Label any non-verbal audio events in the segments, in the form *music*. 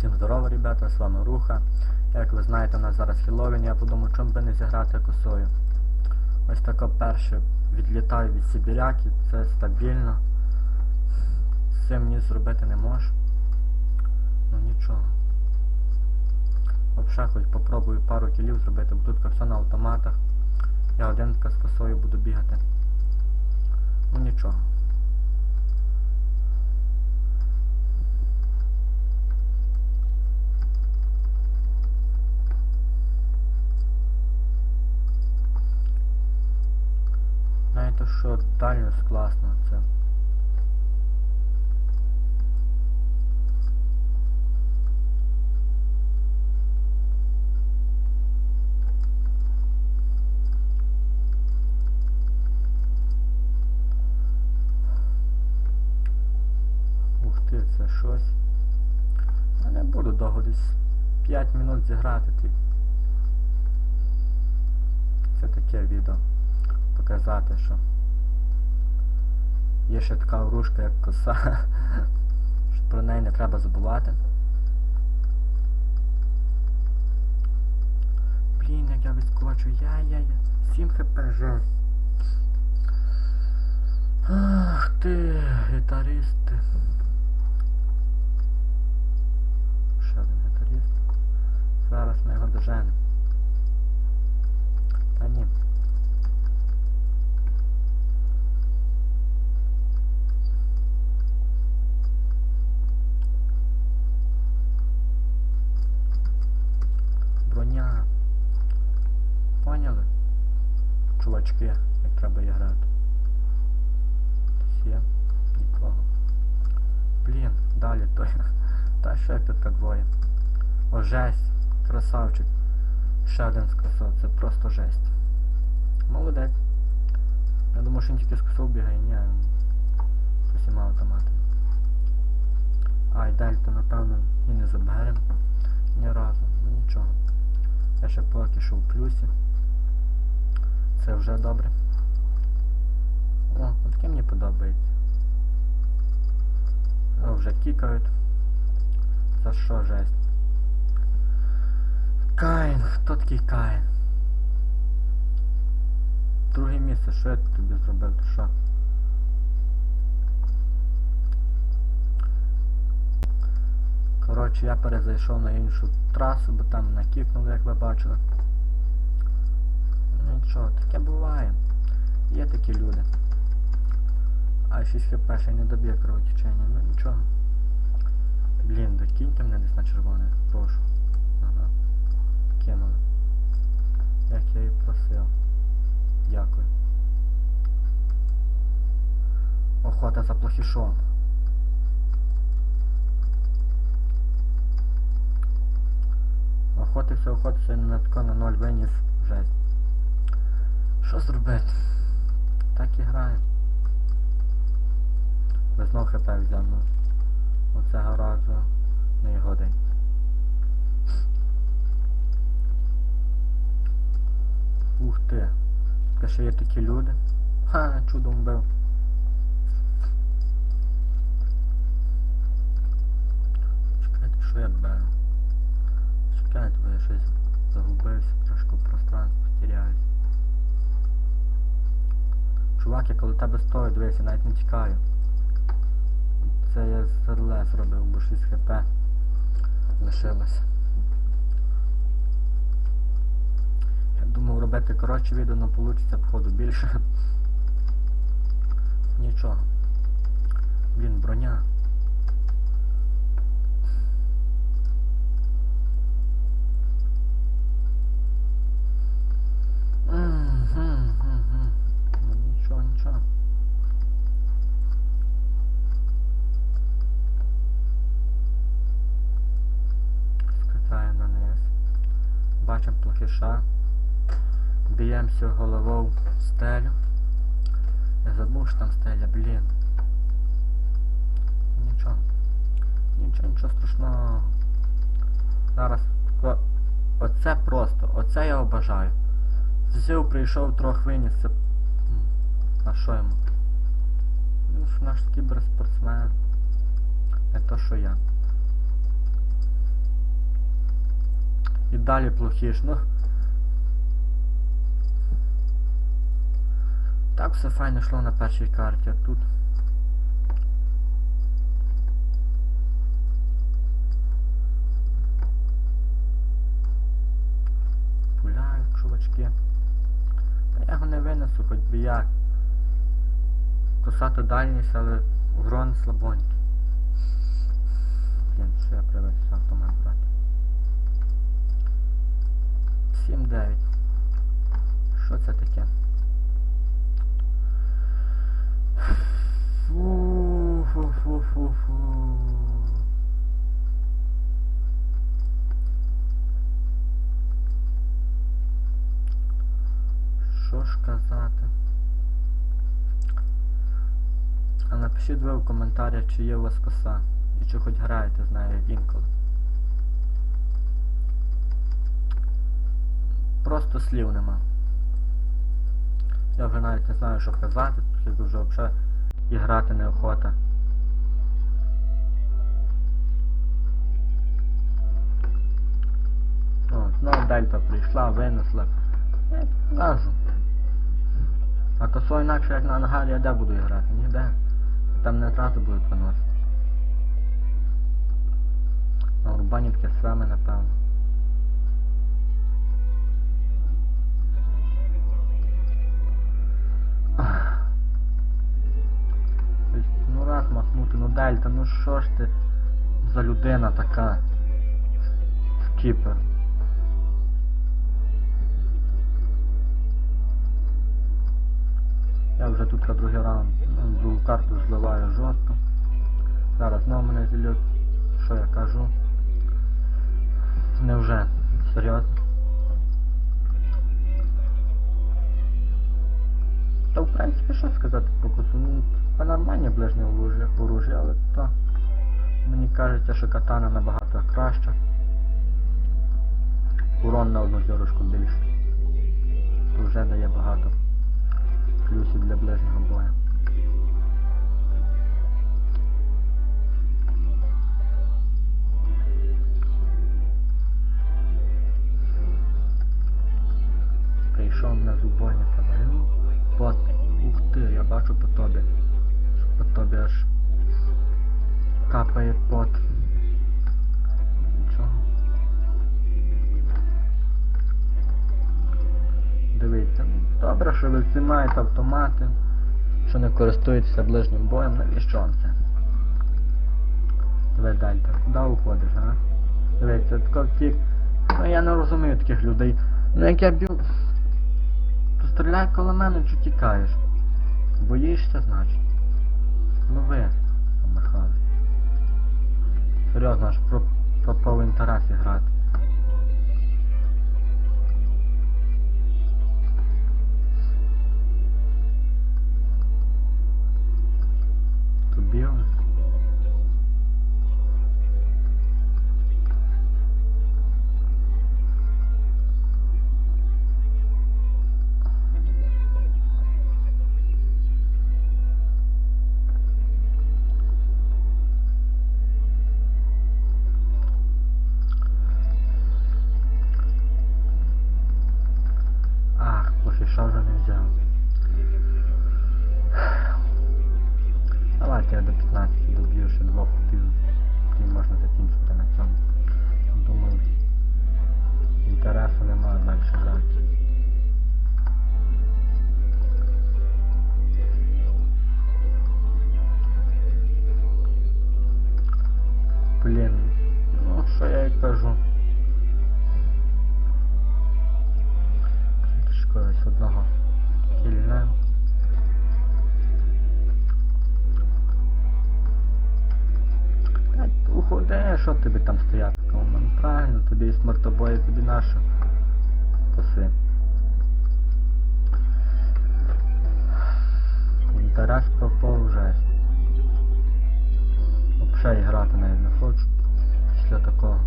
Всім здорово, ребята, з вами Руха. Як ви знаєте, у нас зараз Хеллоуін, я подумав, чому би не зіграти косою. Ось тако перше відлітаю від Сибіряки, це стабільно. З цим ні зробити не можу. Ну нічого. Взагалі хоч попробую пару кілів зробити, бо тут все на автоматах. Я один з косою буду бігати. Ну нічого. Знаєте що, дальність класно це. Ух ти, це щось. Я не буду довго десь 5 минут зіграти. Це таке відео. Показати, що є ще така оружка, як коса. *laughs* що Про неї не треба забувати. Блін, як я відскочу, я-я-я. 7 хп жесть. Ах ти, гітаристи. Ще один гітарист. Зараз ми його доженемо. Та ні. Броня. Поняли? Чувачки, як треба її грати. Хтось є? Нікого. Блін, далі той. *laughs* Та ще так двоє. О, жесть. Красавчик. Ще один з. Це просто жесть. Молодець. Я думаю, що він тільки з косов бігає, ні. Щось і мало автомати. А, і дельта, напевно, і не заберем. Ні разу. Ну нічого. Я ще поки що в плюсі. Це вже добре. О, таке мені подобається. О, вже кікають. За що жесть? Каїн, хто такий Каїн? Друге місце, що я тобі зробив, то що? Коротше, я перезайшов на іншу трасу, бо там накікнули, як ви бачили. Ну нічого, таке буває. Є такі люди. А 6 хп ще не доб'є кровотечення, ну нічого. Блін, докиньте мене десь на червоне, прошу. Ага. Кинули. Як я і просив. Дякую. Охота за плохішом. Охотився, охотився на тако на ноль виніс жесть. Що зробити? Так і грає. Ви знов хп взяв, ну. Оцього разу не його день. Ух ти. Та ще є такі люди. Ха, чудом вбив. Чекайте, що я беру? Чекайте, бо я щось загубився, Чувак, я коли тебе стою, дивися, навіть не тікаю. Це я з РЛ зробив, бо 6 хп лишилось. Я думав робити коротше відео, але вийде походу більше. Нічого. Блін, броня. Мгм, мгм. Ну нічого, нічого. Скатаю на низ. Бачимо плохиша. Б'ємося головою в стелю. Я забув, що там стеля, блін. Нічого. Нічого, нічого страшного. Зараз. Оце просто, оце я обажаю. Зсів прийшов трохи виніс. Це... А що йому? Він ж наш кіберспортсмен. Не то що я. Далі плохіш, ну. Так все файно йшло на першій карті, а тут. Пуляють чувачки. Та я його не винесу, хоч би як. Косата дальність, але урон слабонький. Блін, що я привезся автомат брати. 7-9. Що це таке? Фу, фу, фу, фу, фу. Що ж казати? А напишіть ви в коментарях, чи є у вас коса. І чи хоч граєте з нею інколи. Просто слів нема. Я вже навіть не знаю, що казати, тільки вже взагалі і грати неохота. О, знову дельта прийшла, винесла. Кажу. А косою інакше як на ангарі, я де буду грати? Ніде. Там не одразу будуть виносити. На урбані таке саме, напевно. Махнути, ну що ж ти за людина така? Скіпер. Я вже тут на другий раунд, ну, другу карту зливаю жорстко. Зараз знову мене зільють. Що я кажу? Невже? Серйозно? Та в принципі що сказати про косу? Ну, це нормальне ближнє оружие, але то мені кажеться, що катана набагато краща. Урон на одну зірочку більше. То вже дає багато плюсів для ближнього бою. Прийшов на зубойня добре, що ви знімаєте автомати, що не користуєтеся ближнім боєм, навіщо вам це? Диви далі, куди уходиш, а? Дивіться, тако втік. Ну я не розумію таких людей. Ну як я б'ю. То стріляй коло мене, чи тікаєш? Боїшся, значить? Лови, Михайло. Серйозно, аж про, пропав в інтересі грати. Немає далі. Блін, ну що я і кажу. Шкодить одного кільна. Уходи, що тобі там стояти? Ну, правильно, тобі і смертобої, тобі нащо? Коси. Інтерес Попов жесть. Взагалі грати навіть не хочу після такого.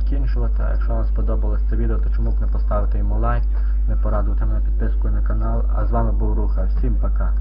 закінчувати. А якщо вам сподобалось це відео, то чому б не поставити йому лайк, не порадувати мене підпискою на канал. А з вами був Руха. Всім пока.